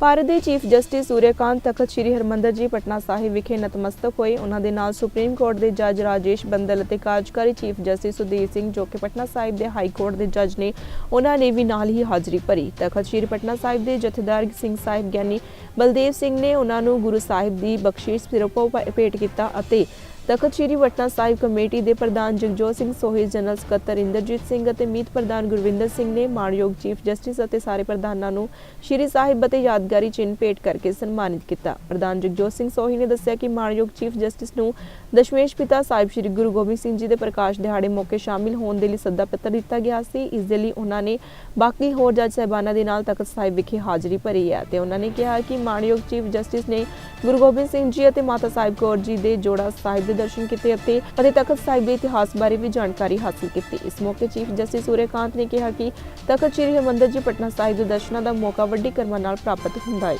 ਭਾਰਤ ਦੇ chief justice Suryakant Takht Sri Harmandar ji Patna ਸਾਹਿਬ ਵਿਖੇ ਨਤਮਸਤਕ ਹੋਏ। ਉਹਨਾਂ ਦੇ ਨਾਲ ਸੁਪਰੀਮ ਕੋਰਟ ਦੇ ਜੱਜ ਰਾਜੇਸ਼ ਬੰਦਲ ਅਤੇ ਕਾਰਜਕਾਰੀ ਚੀਫ ਜਸਟਿਸ ਸੁਧੀਰ ਸਿੰਘ ਜੋ ਕਿ ਪਟਨਾ ਸਾਹਿਬ ਦੇ ਹਾਈ ਕੋਰਟ ਦੇ ਜੱਜ ਨੇ, ਉਹਨਾਂ ਨੇ ਵੀ ਨਾਲ ਹੀ ਹਾਜ਼ਰੀ ਭਰੀ। ਤਖਤ ਸ੍ਰੀ ਪਟਨਾ ਸਾਹਿਬ ਦੇ ਜਥੇਦਾਰ ਸਿੰਘ ਸਾਹਿਬ ਗਿਆਨੀ ਬਲਦੇਵ ਸਿੰਘ ਨੇ ਉਹਨਾਂ ਨੂੰ ਗੁਰੂ ਸਾਹਿਬ ਦੀ ਬਖਸ਼ਿਸ਼ ਸਿਰੋਪੋ ਭੇਟ ਕੀਤਾ ਅਤੇ ਤਖਤ ਸ੍ਰੀ ਪਟਨਾ ਸਾਹਿਬ ਕਮੇਟੀ ਦੇ ਪ੍ਰਧਾਨ ਜਗਜੋਤ ਸਿੰਘ ਸੋਹੀ, ਜਨਰਲ ਸਕੱਤਰ ਇੰਦਰਜੀਤ ਸਿੰਘ ਅਤੇ ਮੀਤ ਪ੍ਰਧਾਨ ਗੁਰਵਿੰਦਰ ਸਿੰਘ ਨੇ ਮਾਣਯੋਗ ਚੀਫ ਜਸਟਿਸ ਅਤੇ ਸਾਰੇ ਪ੍ਰਧਾਨਾਂ ਨੂੰ ਸ੍ਰੀ ਸਾਹਿਬ ਅਤੇ ਯਾਦਗਾਰੀ ਚਿੰਨ੍ਹ ਭੇਟ ਕਰਕੇ ਸਨਮਾਨਿਤ ਕੀਤਾ। ਪ੍ਰਧਾਨ ਜਗਜੋਤ ਸਿੰਘ ਸੋਹੀ ਨੇ ਦੱਸਿਆ ਕਿ ਮਾਣਯੋਗ ਚੀਫ ਜਸਟਿਸ ਨੂੰ ਦਸ਼ਮੇਸ਼ ਪਿਤਾ ਸਾਹਿਬ ਸ੍ਰੀ ਗੁਰੂ ਗੋਬਿੰਦ ਸਿੰਘ ਜੀ ਦੇ ਪ੍ਰਕਾਸ਼ ਦਿਹਾੜੇ ਮੌਕੇ ਸ਼ਾਮਿਲ ਹੋਣ ਦੇ ਲਈ ਸੱਦਾ ਪੱਤਰ ਦਿੱਤਾ ਗਿਆ ਸੀ। ਇਸ ਦੇ ਲਈ ਉਹਨਾਂ ਨੇ ਬਾਕੀ ਹੋਰ ਜੱਜ ਸਾਹਿਬਾਨਾਂ ਦੇ ਨਾਲ ਤਖਤ ਸਾਹਿਬ ਵਿਖੇ ਹਾਜ਼ਰੀ ਭਰੀ ਹੈ ਤੇ ਉਹਨਾਂ ਨੇ ਕਿਹਾ ਕਿ ਮਾਣਯੋਗ ਚੀਫ ਜਸਟਿਸ ਨੇ ਗੁਰੂ ਗੋਬਿੰਦ ਸਿੰਘ ਜੀ ਅਤੇ ਮਾਤਾ ਸਾਹਿਬ ਕੌਰ ਜੀ ਦੇ ਜੋੜਾ ਸਾਹਿਬ ਦੇ ਦਰਸ਼ਨ ਕੀਤੇ ਅਤੇ ਅਤੇ ਤਖਤ ਸਾਹਿਬ ਦੇ ਇਤਿਹਾਸ ਬਾਰੇ ਵੀ ਜਾਣਕਾਰੀ ਹਾਸਲ ਕੀਤੀ। ਇਸ ਮੌਕੇ ਚੀਫ ਜਸਟਿਸ ਸੂਰਿਆਕਾਂਤ ਨੇ ਕਿਹਾ ਕਿ ਤਖਤ ਸ੍ਰੀ ਹਰਿਮੰਦਰ ਜੀ ਪਟਨਾ ਸਾਹਿਬ ਦੇ ਦਰਸ਼ਨਾਂ ਦਾ ਮੌਕਾ ਵੱਡੀ ਕਰਮਾਂ ਨਾਲ ਪ੍ਰਾਪਤ ਹੁੰਦਾ ਹੈ।